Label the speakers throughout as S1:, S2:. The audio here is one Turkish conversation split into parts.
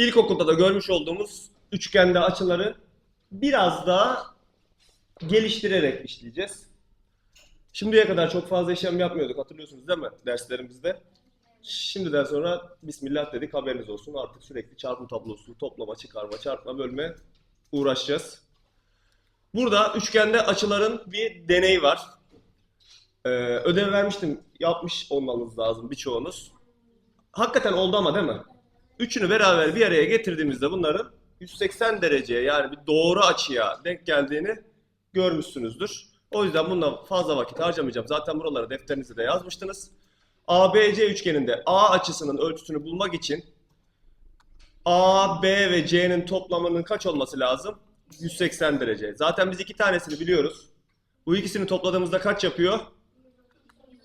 S1: İlkokulda da görmüş olduğumuz üçgende açıları biraz daha geliştirerek işleyeceğiz. Şimdiye kadar çok fazla işlem yapmıyorduk hatırlıyorsunuz değil mi derslerimizde? Şimdiden sonra Bismillah dedik haberiniz olsun. Artık sürekli çarpım tablosu, toplama, çıkarma, çarpma, bölme uğraşacağız. Burada üçgende açıların bir deneyi var. Ee, ödev vermiştim. Yapmış olmanız lazım birçoğunuz. Hakikaten oldu ama değil mi? Üçünü beraber bir araya getirdiğimizde bunların 180 dereceye yani bir doğru açıya denk geldiğini görmüşsünüzdür. O yüzden bundan fazla vakit harcamayacağım. Zaten buraları defterinizde de yazmıştınız. ABC üçgeninde A açısının ölçüsünü bulmak için A, B ve C'nin toplamının kaç olması lazım? 180 derece. Zaten biz iki tanesini biliyoruz. Bu ikisini topladığımızda kaç yapıyor?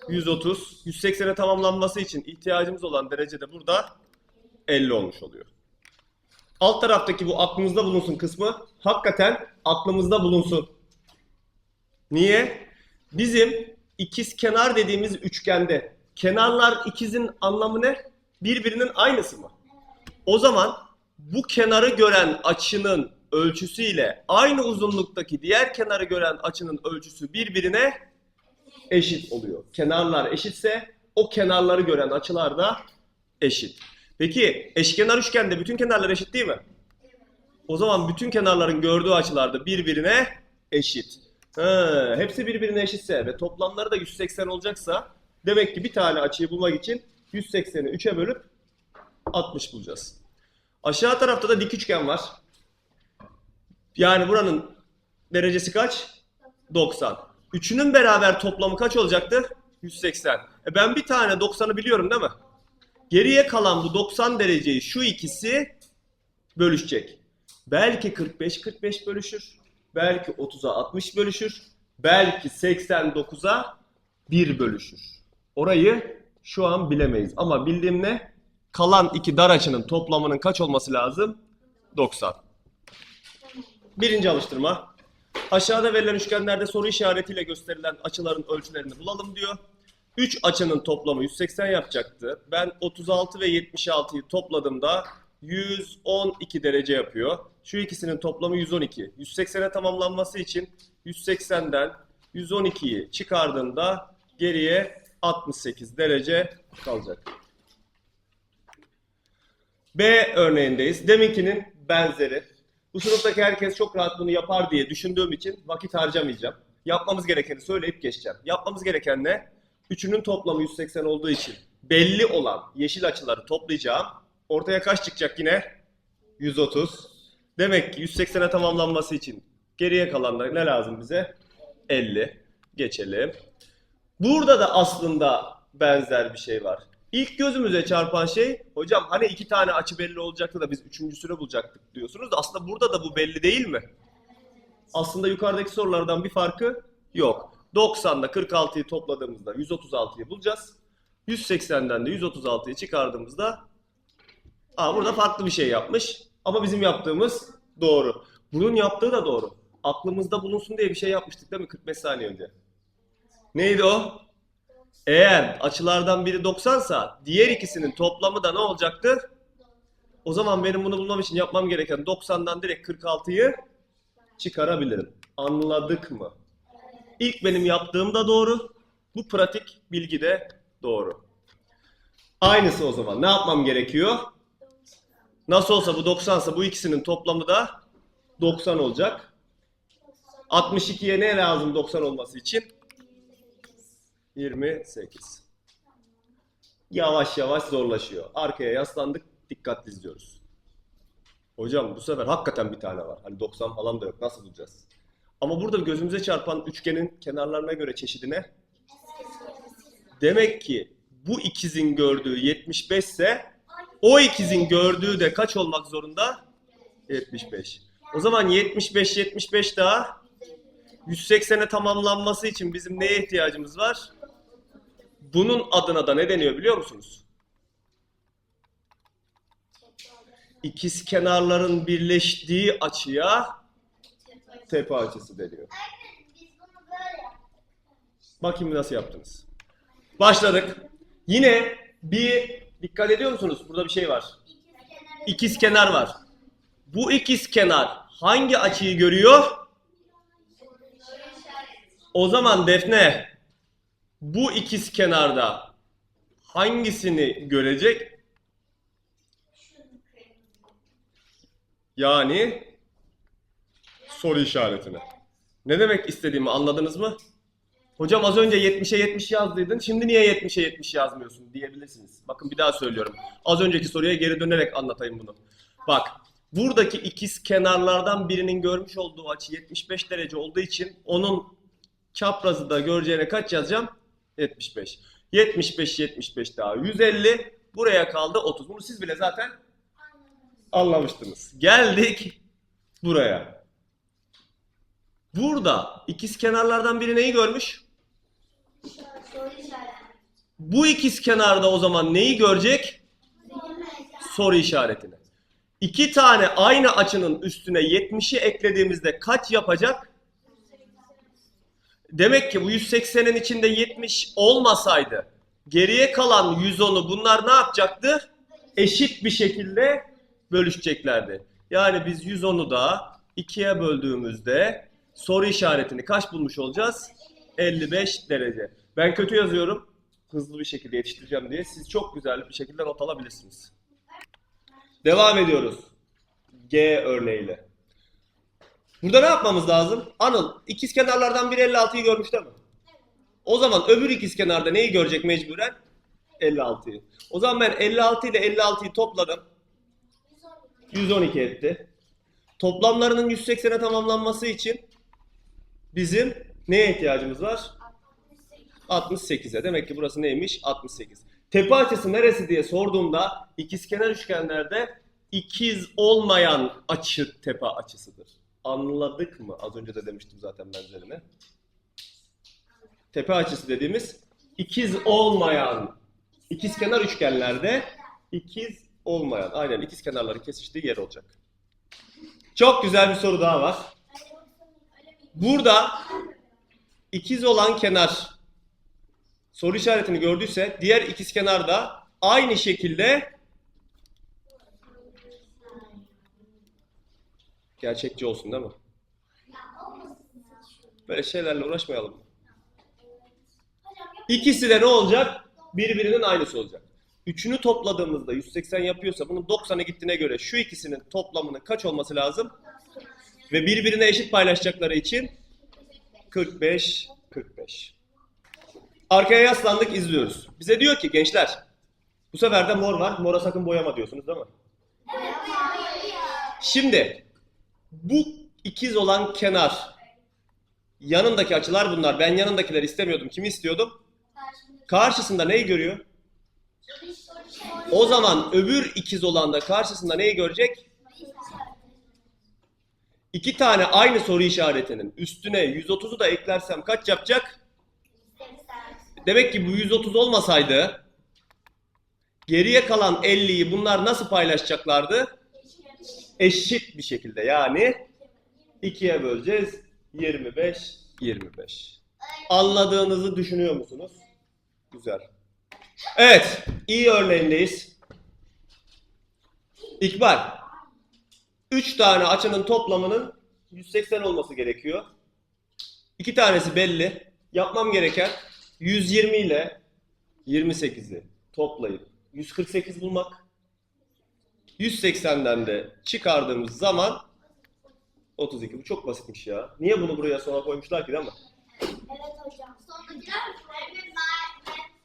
S1: 130. 180'e tamamlanması için ihtiyacımız olan derece de burada 50 olmuş oluyor. Alt taraftaki bu aklımızda bulunsun kısmı hakikaten aklımızda bulunsun. Niye? Bizim ikiz kenar dediğimiz üçgende kenarlar ikizin anlamı ne? Birbirinin aynısı mı? O zaman bu kenarı gören açının ölçüsüyle aynı uzunluktaki diğer kenarı gören açının ölçüsü birbirine eşit oluyor. Kenarlar eşitse o kenarları gören açılar da eşit. Peki eşkenar üçgende bütün kenarlar eşit değil mi? O zaman bütün kenarların gördüğü açılar da birbirine eşit. Ha, hepsi birbirine eşitse ve toplamları da 180 olacaksa demek ki bir tane açıyı bulmak için 180'i 3'e bölüp 60 bulacağız. Aşağı tarafta da dik üçgen var. Yani buranın derecesi kaç? 90. Üçünün beraber toplamı kaç olacaktı? 180. E ben bir tane 90'ı biliyorum değil mi? Geriye kalan bu 90 dereceyi şu ikisi bölüşecek. Belki 45-45 bölüşür. Belki 30'a 60 bölüşür. Belki 89'a 1 bölüşür. Orayı şu an bilemeyiz. Ama bildiğim ne? Kalan iki dar açının toplamının kaç olması lazım? 90. Birinci alıştırma. Aşağıda verilen üçgenlerde soru işaretiyle gösterilen açıların ölçülerini bulalım diyor. 3 açının toplamı 180 yapacaktı. Ben 36 ve 76'yı topladığımda 112 derece yapıyor. Şu ikisinin toplamı 112. 180'e tamamlanması için 180'den 112'yi çıkardığımda geriye 68 derece kalacak. B örneğindeyiz. Deminkinin benzeri. Bu sınıftaki herkes çok rahat bunu yapar diye düşündüğüm için vakit harcamayacağım. Yapmamız gerekeni söyleyip geçeceğim. Yapmamız gereken ne? Üçünün toplamı 180 olduğu için belli olan yeşil açıları toplayacağım. Ortaya kaç çıkacak yine? 130. Demek ki 180'e tamamlanması için geriye kalan da ne lazım bize? 50. Geçelim. Burada da aslında benzer bir şey var. İlk gözümüze çarpan şey, hocam hani iki tane açı belli olacaktı da biz üçüncüsünü bulacaktık diyorsunuz da aslında burada da bu belli değil mi? Aslında yukarıdaki sorulardan bir farkı yok. 90'da 46'yı topladığımızda 136'yı bulacağız. 180'den de 136'yı çıkardığımızda Aa, burada farklı bir şey yapmış. Ama bizim yaptığımız doğru. Bunun yaptığı da doğru. Aklımızda bulunsun diye bir şey yapmıştık değil mi 45 saniye önce? Neydi o? Eğer açılardan biri 90 sa diğer ikisinin toplamı da ne olacaktı? O zaman benim bunu bulmam için yapmam gereken 90'dan direkt 46'yı çıkarabilirim. Anladık mı? İlk benim yaptığım da doğru. Bu pratik bilgi de doğru. Aynısı o zaman. Ne yapmam gerekiyor? Nasıl olsa bu 90 ise bu ikisinin toplamı da 90 olacak. 62'ye ne lazım 90 olması için? 28. Yavaş yavaş zorlaşıyor. Arkaya yaslandık, dikkatli izliyoruz. Hocam bu sefer hakikaten bir tane var. Hani 90 falan da yok. Nasıl bulacağız? Ama burada gözümüze çarpan üçgenin kenarlarına göre çeşidine demek ki bu ikizin gördüğü 75 ise o ikizin gördüğü de kaç olmak zorunda? 75. O zaman 75 75 daha 180'e tamamlanması için bizim neye ihtiyacımız var? Bunun adına da ne deniyor biliyor musunuz? İkiz kenarların birleştiği açıya tepe açısı deniyor. Bakayım nasıl yaptınız. Başladık. Yine bir dikkat ediyor musunuz? Burada bir şey var.
S2: İkiz
S1: kenar var. Bu ikiz kenar hangi açıyı görüyor? O zaman Defne bu ikiz kenarda hangisini görecek? Yani soru işaretini. Ne demek istediğimi anladınız mı? Hocam az önce 70'e 70 yazdıydın. Şimdi niye 70'e 70 yazmıyorsun diyebilirsiniz. Bakın bir daha söylüyorum. Az önceki soruya geri dönerek anlatayım bunu. Bak buradaki ikiz kenarlardan birinin görmüş olduğu açı 75 derece olduğu için onun çaprazı da göreceğine kaç yazacağım? 75. 75 75 daha 150. Buraya kaldı 30. Bunu siz bile zaten anlamıştınız. Geldik buraya. Burada ikiz kenarlardan biri neyi görmüş? Bu ikiz kenarda o zaman neyi görecek? Soru işaretini. İki tane aynı açının üstüne 70'i eklediğimizde kaç yapacak? Demek ki bu 180'in içinde 70 olmasaydı geriye kalan 110'u bunlar ne yapacaktı? Eşit bir şekilde bölüşeceklerdi. Yani biz 110'u da 2'ye böldüğümüzde soru işaretini kaç bulmuş olacağız? 55 derece. Ben kötü yazıyorum. Hızlı bir şekilde yetiştireceğim diye. Siz çok güzel bir şekilde not alabilirsiniz. Devam ediyoruz. G örneğiyle. Burada ne yapmamız lazım? Anıl, ikiz kenarlardan biri 56'yı görmüş değil mi? O zaman öbür ikiz kenarda neyi görecek mecburen? 56'yı. O zaman ben 56 ile 56'yı topladım. 112 etti. Toplamlarının 180'e tamamlanması için bizim neye ihtiyacımız var? 68'e. Demek ki burası neymiş? 68. Tepe açısı neresi diye sorduğumda ikizkenar üçgenlerde ikiz olmayan açı tepe açısıdır. Anladık mı? Az önce de demiştim zaten benzerini. Tepe açısı dediğimiz ikiz olmayan ikizkenar üçgenlerde ikiz olmayan. Aynen ikiz kenarların kesiştiği yer olacak. Çok güzel bir soru daha var. Burada ikiz olan kenar soru işaretini gördüyse diğer ikiz kenar da aynı şekilde gerçekçi olsun değil mi? Böyle şeylerle uğraşmayalım. İkisi de ne olacak? Birbirinin aynısı olacak. Üçünü topladığımızda 180 yapıyorsa bunun 90'a gittiğine göre şu ikisinin toplamının kaç olması lazım? Ve birbirine eşit paylaşacakları için 45 45. Arkaya yaslandık izliyoruz. Bize diyor ki gençler bu sefer de mor var. Mora sakın boyama diyorsunuz değil mi? Şimdi bu ikiz olan kenar yanındaki açılar bunlar. Ben yanındakileri istemiyordum. Kimi istiyordum? Karşısında neyi görüyor? O zaman öbür ikiz olan da karşısında neyi görecek? İki tane aynı soru işaretinin üstüne 130'u da eklersem kaç yapacak? Demek ki bu 130 olmasaydı geriye kalan 50'yi bunlar nasıl paylaşacaklardı? Eşit bir şekilde yani 2'ye böleceğiz. 25 25. Anladığınızı düşünüyor musunuz? Güzel. Evet, iyi örneğindeyiz. İkbal. 3 tane açının toplamının 180 olması gerekiyor. 2 tanesi belli. Yapmam gereken 120 ile 28'i toplayıp 148 bulmak. 180'den de çıkardığımız zaman 32. Bu çok basitmiş ya. Niye bunu buraya sona koymuşlar ki değil mi?
S2: Evet hocam.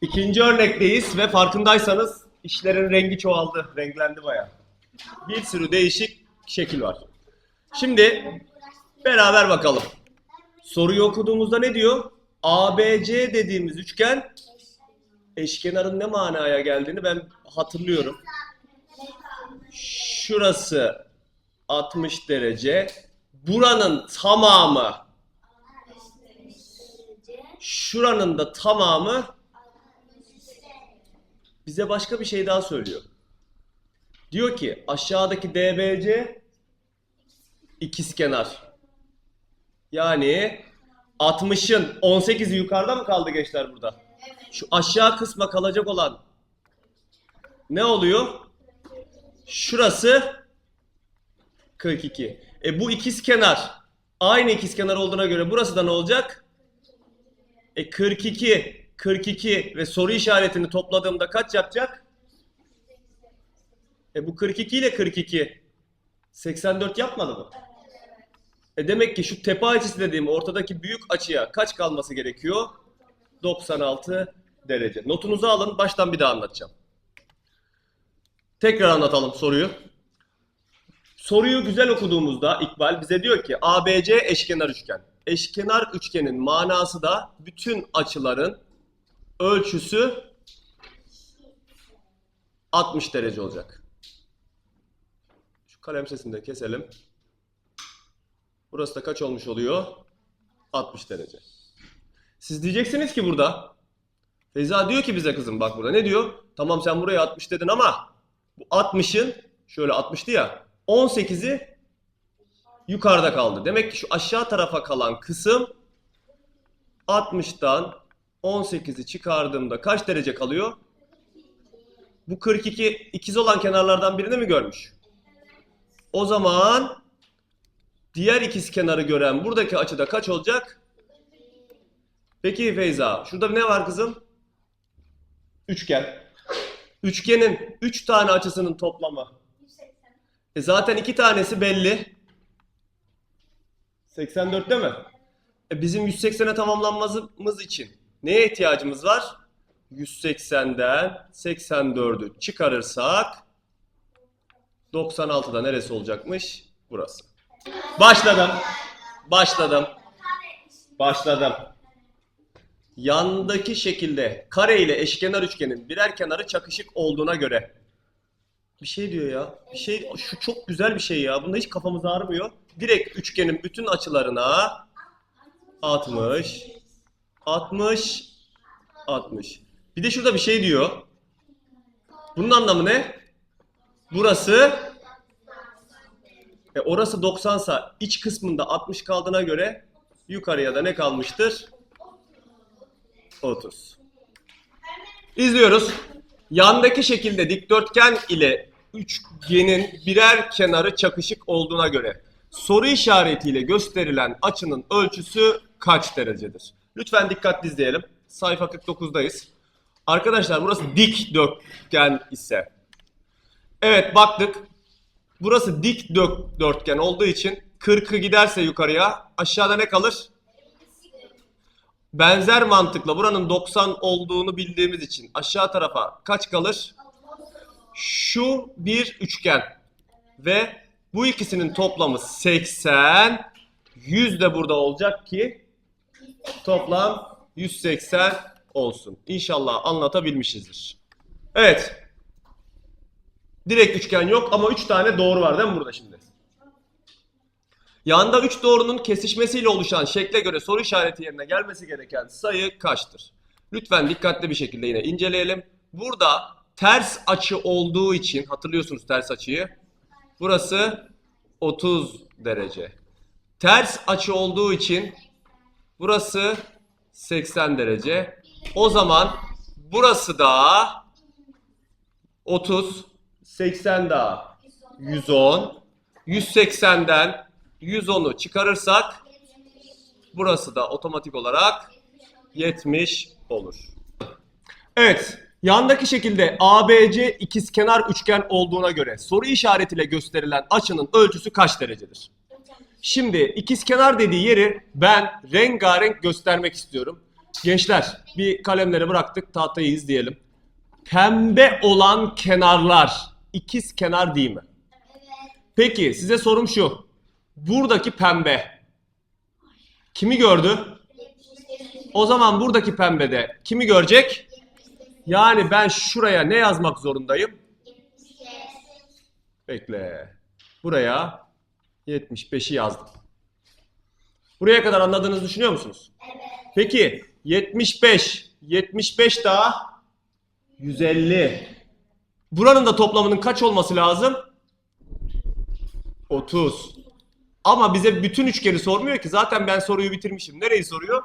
S1: İkinci örnekteyiz ve farkındaysanız işlerin rengi çoğaldı, renklendi bayağı. Bir sürü değişik şekil var. Şimdi beraber bakalım. Soruyu okuduğumuzda ne diyor? ABC dediğimiz üçgen eşkenarın ne manaya geldiğini ben hatırlıyorum. Şurası 60 derece. Buranın tamamı şuranın da tamamı bize başka bir şey daha söylüyor. Diyor ki aşağıdaki DBC ikizkenar. Yani 60'ın 18'i yukarıda mı kaldı gençler burada? Şu aşağı kısma kalacak olan ne oluyor? Şurası 42. E bu ikiz kenar aynı ikiz kenar olduğuna göre burası da ne olacak? E 42, 42 ve soru işaretini topladığımda kaç yapacak? E bu 42 ile 42 84 yapmadı mı? E demek ki şu tepe açısı dediğim ortadaki büyük açıya kaç kalması gerekiyor? 96 derece. Notunuzu alın. Baştan bir daha anlatacağım. Tekrar anlatalım soruyu. Soruyu güzel okuduğumuzda İkbal bize diyor ki ABC eşkenar üçgen. Eşkenar üçgenin manası da bütün açıların ölçüsü 60 derece olacak. Şu kalem sesini de keselim. Burası da kaç olmuş oluyor? 60 derece. Siz diyeceksiniz ki burada Feyza diyor ki bize kızım bak burada ne diyor? Tamam sen buraya 60 dedin ama bu 60'ın şöyle 60'tı ya 18'i yukarıda kaldı. Demek ki şu aşağı tarafa kalan kısım 60'tan 18'i çıkardığımda kaç derece kalıyor? Bu 42 ikiz olan kenarlardan birini mi görmüş? O zaman diğer ikiz kenarı gören buradaki açıda kaç olacak? Peki Feyza, şurada ne var kızım? Üçgen. Üçgenin 3 tane açısının toplamı.
S2: 180.
S1: E zaten iki tanesi belli. 84 değil mi? E bizim 180'e tamamlanmamız için neye ihtiyacımız var? 180'den 84'ü çıkarırsak 96'da neresi olacakmış? Burası. Başladım. Başladım. Başladım. Yandaki şekilde kare ile eşkenar üçgenin birer kenarı çakışık olduğuna göre bir şey diyor ya. Bir şey şu çok güzel bir şey ya. Bunda hiç kafamız ağrımıyor. Direkt üçgenin bütün açılarına 60 60 60. Bir de şurada bir şey diyor. Bunun anlamı ne? Burası e orası 90 sa iç kısmında 60 kaldığına göre yukarıya da ne kalmıştır? 30. İzliyoruz. Yandaki şekilde dikdörtgen ile üçgenin birer kenarı çakışık olduğuna göre soru işaretiyle gösterilen açının ölçüsü kaç derecedir? Lütfen dikkatli izleyelim. Sayfa 49'dayız. Arkadaşlar burası dikdörtgen ise Evet baktık. Burası dik dörtgen olduğu için 40'ı giderse yukarıya aşağıda ne kalır? Benzer mantıkla buranın 90 olduğunu bildiğimiz için aşağı tarafa kaç kalır? Şu bir üçgen ve bu ikisinin toplamı 80. 100 de burada olacak ki toplam 180 olsun. İnşallah anlatabilmişizdir. Evet. Direkt üçgen yok ama 3 tane doğru var değil mi burada şimdi? Yanda 3 doğrunun kesişmesiyle oluşan şekle göre soru işareti yerine gelmesi gereken sayı kaçtır? Lütfen dikkatli bir şekilde yine inceleyelim. Burada ters açı olduğu için hatırlıyorsunuz ters açıyı. Burası 30 derece. Ters açı olduğu için burası 80 derece. O zaman burası da 30, 80 daha 110. 180'den 110'u çıkarırsak burası da otomatik olarak 70 olur. Evet, yandaki şekilde ABC ikizkenar üçgen olduğuna göre soru işaretiyle gösterilen açının ölçüsü kaç derecedir? Şimdi ikizkenar dediği yeri ben rengarenk göstermek istiyorum. Gençler bir kalemleri bıraktık tahtayı izleyelim. Pembe olan kenarlar ikiz kenar değil mi? Peki size sorum şu. Buradaki pembe kimi gördü? O zaman buradaki pembede kimi görecek? Yani ben şuraya ne yazmak zorundayım? Bekle. Buraya 75'i yazdım. Buraya kadar anladığınızı düşünüyor musunuz? Peki 75, 75 daha 150. Buranın da toplamının kaç olması lazım? 30. Ama bize bütün üçgeni sormuyor ki. Zaten ben soruyu bitirmişim. Nereyi soruyor?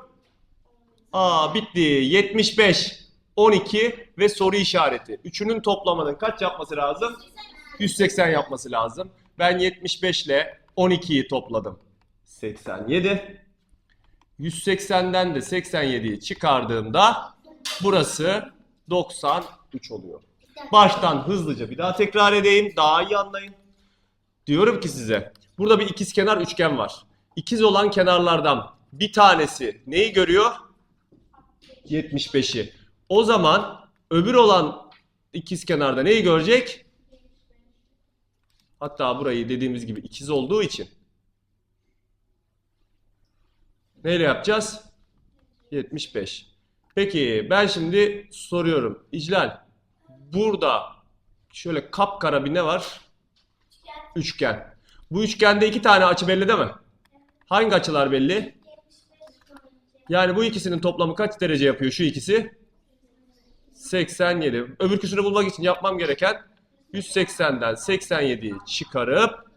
S1: Aa bitti. 75, 12 ve soru işareti. Üçünün toplamının kaç yapması lazım? 180 yapması lazım. Ben 75 ile 12'yi topladım. 87. 180'den de 87'yi çıkardığımda burası 93 oluyor. Baştan hızlıca bir daha tekrar edeyim. Daha iyi anlayın. Diyorum ki size. Burada bir ikizkenar üçgen var. İkiz olan kenarlardan bir tanesi neyi görüyor? 75'i. O zaman öbür olan ikizkenarda neyi görecek? Hatta burayı dediğimiz gibi ikiz olduğu için neyle yapacağız? 75. Peki ben şimdi soruyorum. İclal burada şöyle kapkara bir ne var? Üçgen. Bu üçgende iki tane açı belli değil mi? Hangi açılar belli? Yani bu ikisinin toplamı kaç derece yapıyor şu ikisi? 87. Öbürküsünü bulmak için yapmam gereken 180'den 87'yi çıkarıp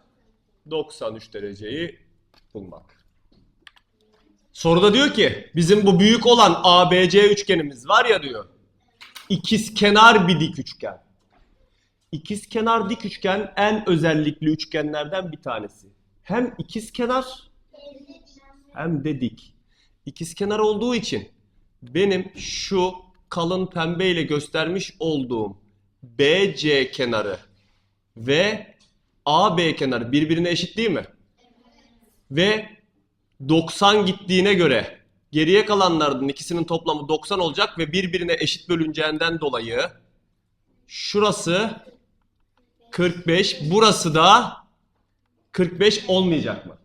S1: 93 dereceyi bulmak. Soruda diyor ki bizim bu büyük olan ABC üçgenimiz var ya diyor. İkiz kenar bir dik üçgen. İkiz kenar dik üçgen en özellikli üçgenlerden bir tanesi. Hem ikiz kenar hem de dik. İkizkenar olduğu için benim şu kalın pembe ile göstermiş olduğum BC kenarı ve AB kenarı birbirine eşit değil mi? Ve 90 gittiğine göre geriye kalanlardan ikisinin toplamı 90 olacak ve birbirine eşit bölüneceğinden dolayı şurası 45, burası da 45 olmayacak mı?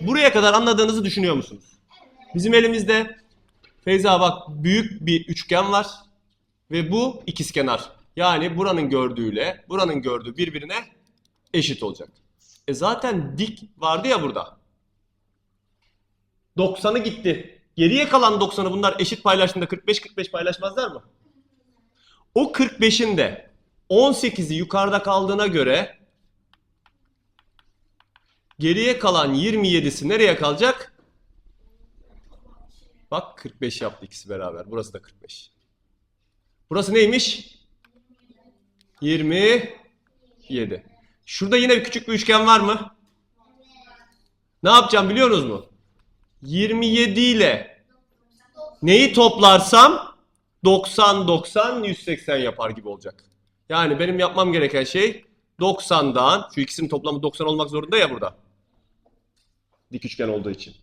S1: Buraya kadar anladığınızı düşünüyor musunuz? Bizim elimizde Feyza bak büyük bir üçgen var ve bu ikizkenar. Yani buranın gördüğüyle buranın gördüğü birbirine eşit olacak. E zaten dik vardı ya burada. 90'ı gitti. Geriye kalan 90'ı bunlar eşit paylaştığında 45-45 paylaşmazlar mı? O 45'in de 18'i yukarıda kaldığına göre geriye kalan 27'si nereye kalacak? Bak 45 yaptı ikisi beraber. Burası da 45. Burası neymiş? 27. Şurada yine bir küçük bir üçgen var mı? Ne yapacağım biliyorsunuz mu? 27 ile neyi toplarsam 90 90 180 yapar gibi olacak. Yani benim yapmam gereken şey 90'dan şu ikisinin toplamı 90 olmak zorunda ya burada. Dik üçgen olduğu için.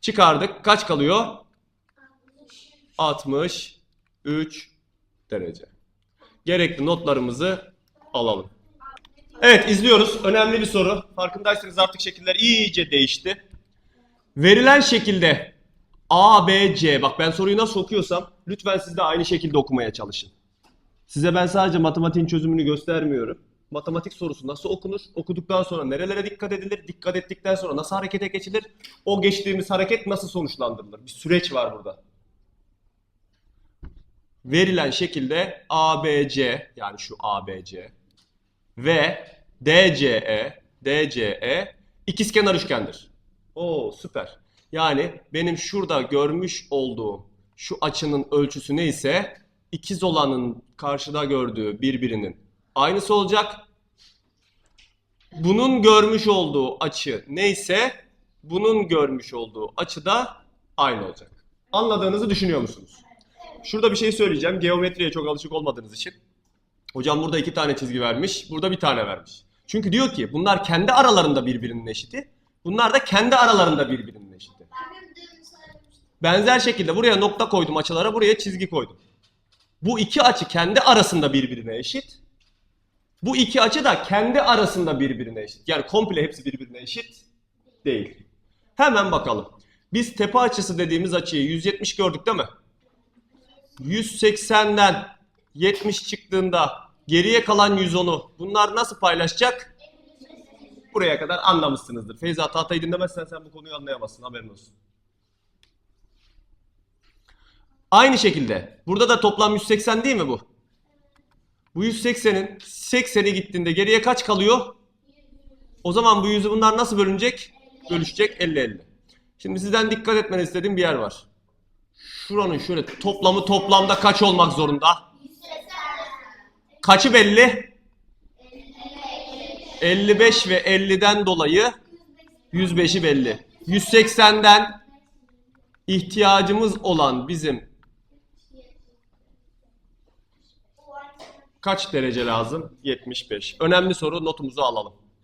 S1: Çıkardık. Kaç kalıyor? 63 derece. Gerekli notlarımızı alalım. Evet izliyoruz. Önemli bir soru. Farkındaysanız artık şekiller iyice değişti. Verilen şekilde A, B, C. Bak ben soruyu nasıl okuyorsam lütfen siz de aynı şekilde okumaya çalışın. Size ben sadece matematiğin çözümünü göstermiyorum. Matematik sorusu nasıl okunur? Okuduktan sonra nerelere dikkat edilir? Dikkat ettikten sonra nasıl harekete geçilir? O geçtiğimiz hareket nasıl sonuçlandırılır? Bir süreç var burada. Verilen şekilde ABC yani şu ABC ve DCE, DCE ikizkenar üçgendir. Oo süper. Yani benim şurada görmüş olduğum şu açının ölçüsü neyse ikiz olanın karşıda gördüğü birbirinin aynısı olacak. Bunun görmüş olduğu açı neyse bunun görmüş olduğu açı da aynı olacak. Anladığınızı düşünüyor musunuz? Şurada bir şey söyleyeceğim. Geometriye çok alışık olmadığınız için. Hocam burada iki tane çizgi vermiş. Burada bir tane vermiş. Çünkü diyor ki bunlar kendi aralarında birbirinin eşiti. Bunlar da kendi aralarında birbirinin eşiti. Benzer şekilde buraya nokta koydum açılara, buraya çizgi koydum. Bu iki açı kendi arasında birbirine eşit. Bu iki açı da kendi arasında birbirine eşit. Yani komple hepsi birbirine eşit değil. Hemen bakalım. Biz tepe açısı dediğimiz açıyı 170 gördük değil mi? 180'den 70 çıktığında geriye kalan 110'u bunlar nasıl paylaşacak? Buraya kadar anlamışsınızdır. Feyza tahtayı dinlemezsen sen bu konuyu anlayamazsın haberin olsun. Aynı şekilde burada da toplam 180 değil mi bu? Bu 180'in 80'i gittiğinde geriye kaç kalıyor? O zaman bu yüzü bunlar nasıl bölünecek? Bölüşecek 50-50. Şimdi sizden dikkat etmenizi istediğim bir yer var. Şuranın şöyle toplamı toplamda kaç olmak zorunda? Kaçı belli? 55 ve 50'den dolayı 105'i belli. 180'den ihtiyacımız olan bizim kaç derece lazım? 75. Önemli soru notumuzu alalım.